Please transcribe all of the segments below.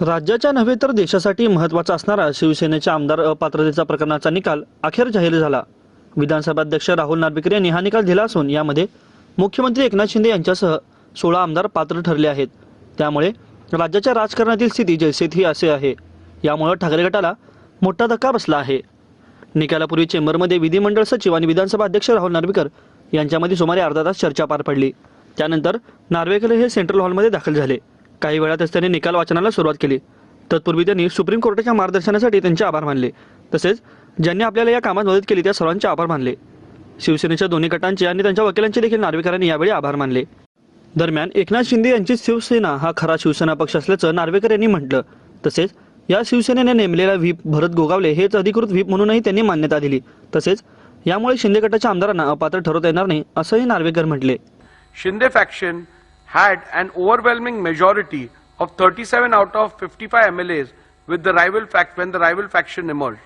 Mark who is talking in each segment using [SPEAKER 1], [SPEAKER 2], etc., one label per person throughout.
[SPEAKER 1] राज्याच्या नव्हे तर देशासाठी महत्त्वाचा असणारा शिवसेनेच्या आमदार अपात्रतेचा प्रकरणाचा निकाल अखेर जाहीर झाला. विधानसभा अध्यक्ष राहुल नार्वेकर यांनी हा निकाल दिला असून यामध्ये मुख्यमंत्री एकनाथ शिंदे यांच्यासह सोळा आमदार पात्र ठरले आहेत. त्यामुळे राज्याच्या राजकारणातील स्थिती जैसे थी असे आहे. यामुळे ठाकरे गटाला मोठा धक्का बसला आहे. निकालापूर्वी चेंबरमध्ये विधिमंडळ सचिव आणि विधानसभा अध्यक्ष राहुल नार्वेकर यांच्यामध्ये सुमारे अर्धा तास चर्चा पार पडली. त्यानंतर नार्वेकर हे सेंट्रल हॉलमध्ये दाखल झाले. काही वेळातच त्यांनी निकाल वाचनाला सुरुवात केली. तत्पूर्वी त्यांनी सुप्रीम कोर्टाच्या मार्गदर्शनासाठी त्यांचे आभार मानले. तसेच ज्यांनी आपल्याला या कामात मदत केली त्या सर्वांचे आभार मानले. शिवसेनेच्या दोन्ही गटांचे आणि त्यांच्या वकिलांचे देखील नार्वेकरांनी यावेळी आभार मानले. दरम्यान एकनाथ शिंदे यांची शिवसेना हा खरा शिवसेना पक्ष असल्याचं नार्वेकर यांनी म्हटलं. तसेच या शिवसेनेने नेमलेला व्हीप भरत गोगावले हेच अधिकृत व्हीप म्हणूनही त्यांनी मान्यता दिली. तसेच यामुळे शिंदे गटाच्या आमदारांना अपात्र ठरवता येणार नाही असंही नार्वेकर म्हटले.
[SPEAKER 2] Shinde faction had an overwhelming majority of 37 out of 55 MLAs with the rival fact when the rival faction emerged.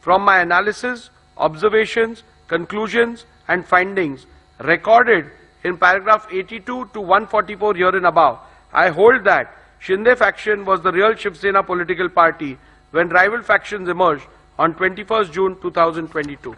[SPEAKER 2] From my analysis, observations, conclusions, and findings recorded in paragraph 82 to 144 here and above, I hold that Shinde faction was the real Shiv Sena political party when rival factions emerged on 21st June 2022.